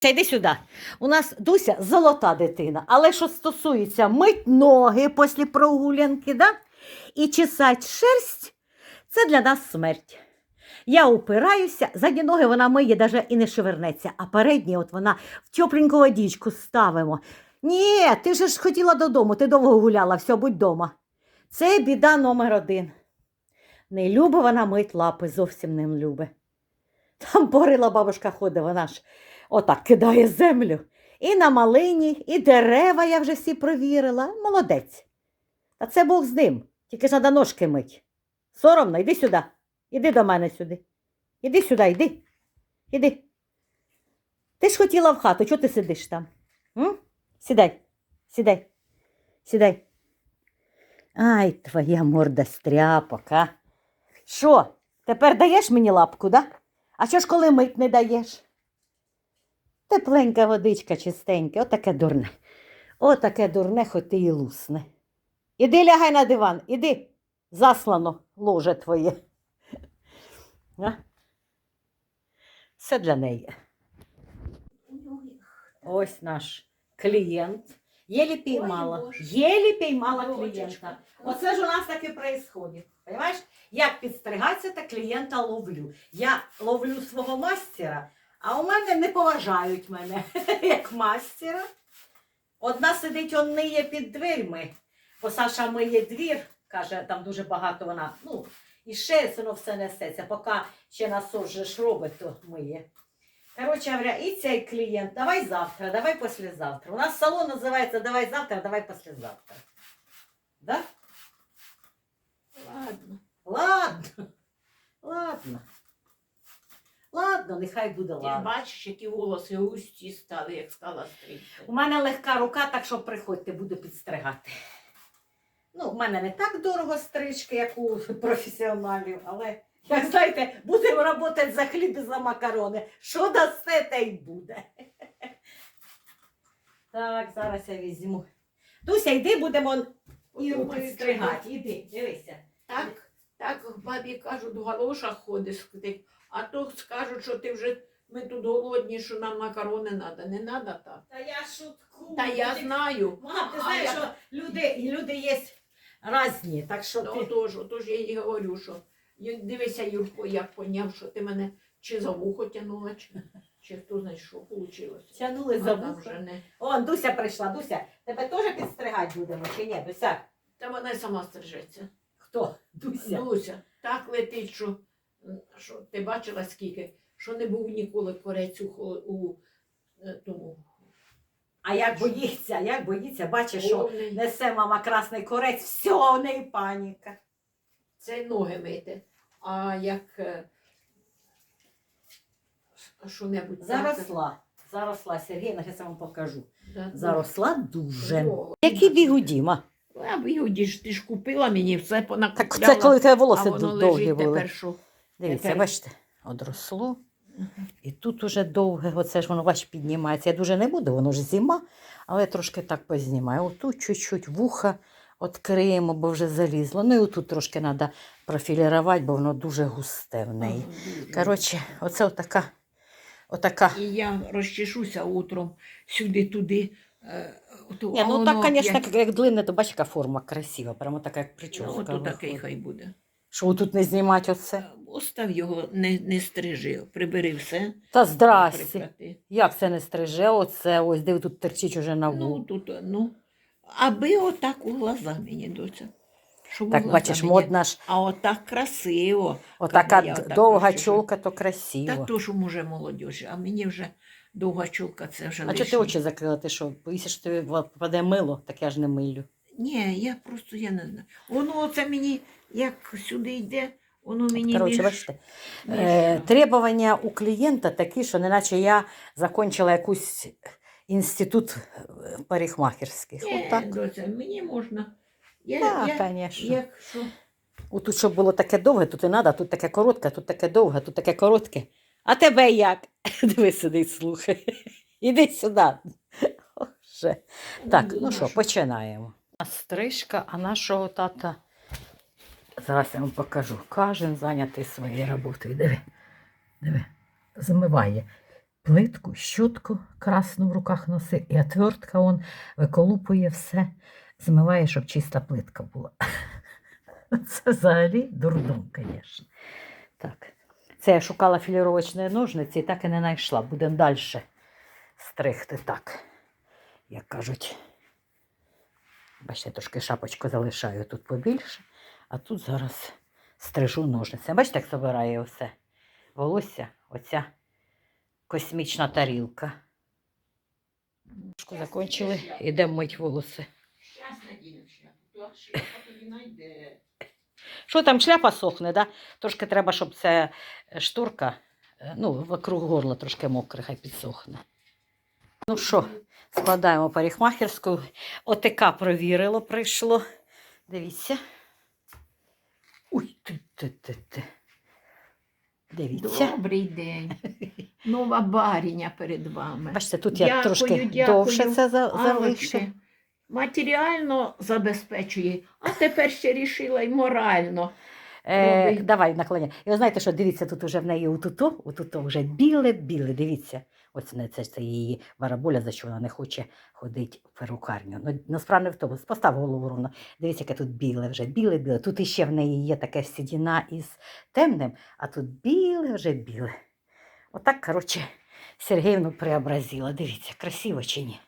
Та йди сюди. У нас Дуся золота дитина. Але що стосується мить ноги після прогулянки, да? і чесать шерсть, це для нас смерть. Я упираюся, задні ноги вона миє, навіть і не шевернеться, а передні от вона в тепленьку водичку ставимо. Ні, ти ж хотіла додому, ти довго гуляла, все, будь дома. Це біда номер один. Не любить вона мить лапи, зовсім не любить. Там порила бабушка ходить, вона ж отак кидає землю. І на малині, і дерева я вже всі провірила. Молодець. Та це Бог з ним. Тільки ж треба ножки мить. Соромно, йди сюди. Іди до мене сюди. Іди сюди, йди. Іди. Ти ж хотіла в хату, чого ти сидиш там? М? Сідай, сідай, сідай. Ай, твоя морда стряпок? Що, тепер даєш мені лапку, да? А що ж коли мить не даєш? Тепленька водичка чистенька, отаке дурне. Отаке дурне, хоч ти і лусне. Іди лягай на диван, іди, заслано ложе твоє. А? Все для неї. Ось наш клієнт. Єлі піймала. Єлі піймала клієнта. Оце ж у нас таке происходит. Понимаєш? Як підстригатися, так клієнта ловлю. Я ловлю свого мастера, а у мене не поважають мене як мастера. Одна сидить, он ниє під дверьми, бо Саша миє двір, каже, там дуже багато вона. Ну, і ще воно все несеться, поки ще насос же ж робить, то миє. Коротше говоря, і цей клієнт, давай завтра, давай післязавтра. У нас салон називається Давай завтра, давай післязавтра. Да? Ладно. Ладно. Ладно. Ладно, нехай буде Ти ж бачиш, які волоси густі стали, як стала стрічка. У мене легка рука, так що приходьте, буду підстригати. Ну, в мене не так дорого стрижки, як у професіоналів, але, як знаєте, будемо працювати за хліб і за макарони. Що дасте, те й буде. Так, зараз я візьму. Дуся, йди, будемо Подумаю, підстригати. Іди, дивися. Так, так бабі кажуть, галоша ходиш, ти- а то скажуть, що ти вже ми тут голодні, що нам макарони треба. Не треба так. Та я шуткую. Та я Ти- знаю. Мам, ти А знаєш, я- що люди, люди є різні, так що ти... Отож, отож я їй говорю, що «Ю- дивися, Юрко, як поняв, що ти мене чи за вухо тянула, чи, чи хто знає, що вийшло. Тянули за вухо. не. О, Дуся прийшла. Дуся, тебе теж підстригати будемо чи ні? Дуся? Та вона й сама стрижеться. Хто? Дуся. Дуся, так летить, що, що ти бачила скільки, що не був ніколи корець у, у е, тому. А як боїться, як боїться, бачиш, що несе мама красний корець, все, у неї паніка. Це ноги мити. А як е, що-небудь. Заросла. Заросла, зараз я вам покажу. Да, Заросла дуже. О, Які бігудіма. А бігуді ж ти ж купила мені все Так це коли тебе а волоси воно довгі лежить були. тепер що. Дивіться, тепер- бачите, одросло. І тут уже довге, оце ж воно бач, піднімається. Я дуже не буду, воно ж зима, але трошки так познімаю. Отут чуть-чуть вуха відкриємо, бо вже залізло. Ну і отут трошки треба профілірувати, бо воно дуже густе в неї. Коротше, оце отака, отака. І я розчешуся утром сюди-туди. е, Ні, ну воно так, звісно, як- як длинне, то бачиш, яка форма красива, прямо така, як прическа. Ну, ото такий хай буде. Що тут не знімати оце? Остав його, не, не стрижи, прибери все. Та здрасте. Як це не стриже? Оце ось, диви, тут терчить уже на Ну, тут, ну, аби отак у глаза мені, доця. Щоб Так, бачиш, мені. модна ж, А отак красиво. отака отак довга чолка, то Та красиво. то ж може молодіжі, а мені вже довга чулка, це вже А чого ти очі закрила? Ти що? Боїшся, що тобі впаде мило, так я ж не милю. Ні, я просто я не знаю. Воно оце мені, як сюди йде, воно мені Коротше, між- бачите, е, требування у клієнта такі, що неначе я закончила якийсь інститут е, парикмахерських. Ні, Отак. доця, мені можна. Я, Так, я, звісно. якщо... Отут, щоб було таке довге, тут і треба, тут таке коротке, тут таке довге, тут таке коротке. А тебе як? Диви сюди, слухай. Іди сюди. О, вже. Так, ну що, починаємо. Стрижка, а нашого тата. Зараз я вам покажу. Кожен зайнятий своєю роботою. Диви. Диви. Змиває. плитку, щотку красну в руках носить, і отвертка он виколупує все, змиває, щоб чиста плитка була. Це взагалі дурдом, звісно. Так. Це я шукала філіровочні ножниці і так і не знайшла. Будемо далі стригти так, як кажуть. Бачите, трошки шапочку залишаю тут побільше, а тут зараз стрижу ножницями. Бачите, як забирає усе волосся, оця космічна тарілка. Закончили, йдемо мить волоси. Що там шляпа сохне, да? Трошки треба, щоб ця шторка, е, ну, вокруг горла трошки мокре, хай підсохне. Ну що, складаємо парикмахерську. ОТК провірило, прийшло. Дивіться. Ой, ти, ти, ти, ти. Дивіться. Добрий день. Нова баріня перед вами. Бачите, тут я Дякую, трошки дякую. довше це за- залишу. Аллочки, Матеріально забезпечує, а тепер ще рішила й морально. Е, давай наклоня. І ви знаєте, що дивіться, тут вже в неї утуто, утуто вже біле-біле, дивіться. Ось не це, це її бараболя, за що вона не хоче ходити в перукарню. Ну, насправді не в тому. Постав голову ровно. Дивіться, яке тут біле вже, біле-біле. Тут іще в неї є таке сідіна із темним, а тут біле вже біле. Отак, коротше, Сергіївну преобразила. Дивіться, красиво чи ні?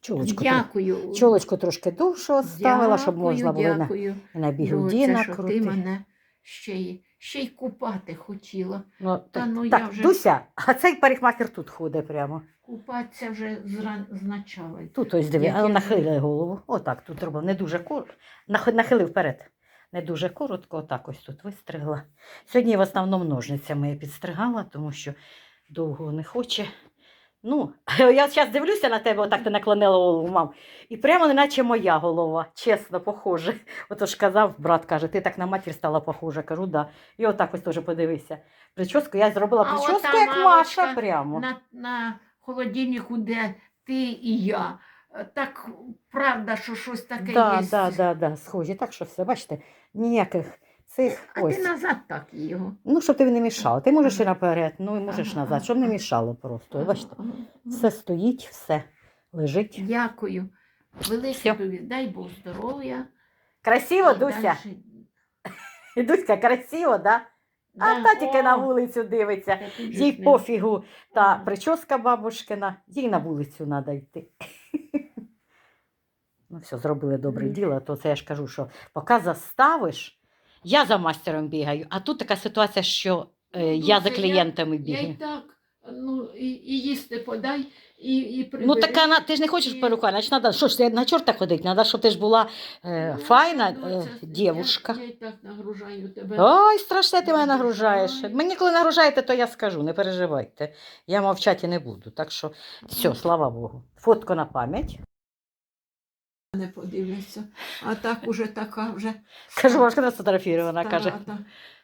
Чолочку, Дякую. чолочку трошки довше оставила, щоб можна було на, дякую. на Ну, бігуді це ти мене ще й, ще й купати хотіла. Ну, Та так, ну, я вже- Дуся, а цей парикмахер тут ходить прямо. Купатися вже зран... значало. Тут ось диви, а я нахили голову. Отак тут робив, не дуже коротко. Нахили вперед. Не дуже коротко, отак ось тут вистригла. Сьогодні в основному ножницями я підстригала, тому що довго не хоче. Ну, я зараз дивлюся на тебе, отак ти наклонила голову, мам. І прямо неначе моя голова, чесно, похоже. Отож казав, брат каже, ти так на матір стала похожа. Кажу, да. І отак ось теж подивися. Прическу я зробила А прическу, ота як Маша прямо. На, на холодильнику, де ти і я. Так правда, що щось таке Да, є. да, да, да, схожі. Так що все, бачите, ніяких цих А ось. ти назад так його. Ну, щоб тобі не мішало. Ти можеш і наперед, ну і можеш Ага, назад, щоб не мішало просто. Бачите, все стоїть, все лежить. Дякую. Велике Всьо. тобі, дай Бог здоров'я. Красиво, І Дуся? дальше- Дуська, красиво, да? А Да. та тільки на О, вулицю дивиться. та тут же Їй ж не- пофігу. Та Ага. прическа бабушкина, їй на вулицю треба йти. Ну, все, зробили добре Мгм. діло, то це я ж кажу, що поки заставиш, я за мастером бігаю, а тут така ситуація, що е, Ну, я за клієнтами Я бігаю. так, ну, і, і їсти подай, і, і Ну прибери. так а на- ти ж не хочеш І- перукар, значить надо, що ж, на чорта ходити, треба, щоб ти ж була е, Ну, файна ну, е, це- дівушка. Я, я і так нагружаю тебе. Ой, страшне ти мене нагружаєш. Мені коли нагружаєте, то я скажу, не переживайте. Я мовчати не буду. Так що все, слава Богу. Фотку на пам'ять. Не подивляться. А так уже така вже. Кажу, бабушка не сфотографірована, стара, каже. та.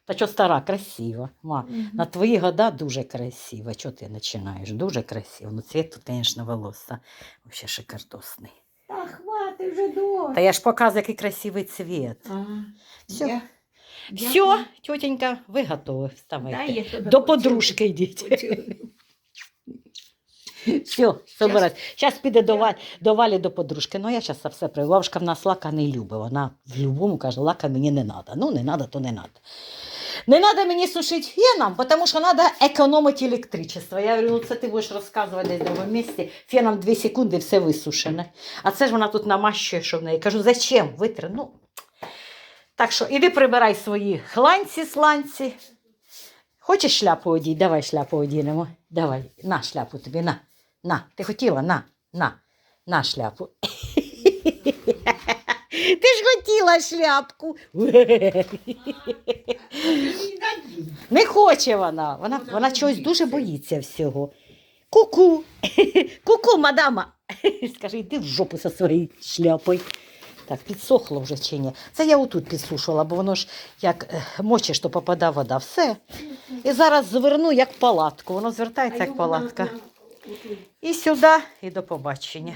Та що стара, красива. Ма, Мгм. на твої года дуже красиво. Чого ти починаєш? Дуже красиво. Ну, цвіт тут, звісно, волосся. Взагалі шикардосний. Та хвати вже до. Та я ж показую, який красивий цвіт. Всьо. Все, тетенька, ви готові. Вставайте. До подружки йдіть. Все, собирайся. Зараз піде до, Валі, до Валі до подружки. Ну, я зараз все привела. Бабушка в нас лака не любить. Вона в любому каже, лака мені не треба. Ну, не треба, то не треба. Не треба мені сушити феном, тому що треба економити електричество. Я говорю, ну це ти будеш розказувати десь в другому місці. Феном 2 секунди все висушене. А це ж вона тут намащує, що в неї. Кажу, зачем? Витри. Ну. Так що іди прибирай свої хланці, сланці. Хочеш шляпу одій? Давай шляпу одінемо. Давай, на шляпу тобі, на. На, ти хотіла? На, на, на шляпу. Ти ж хотіла шляпку. Не хоче вона. Вона, Вона чогось дуже боїться всього. Ку-ку. Ку-ку, мадама. Скажи, йди в жопу зі своєю шляпою. Так, підсохло вже чи ні. Це я отут підсушувала, бо воно ж як е, мочиш, то попадає вода. Все. І зараз зверну як палатку. Воно звертається як палатка. І сюди, і до побачення.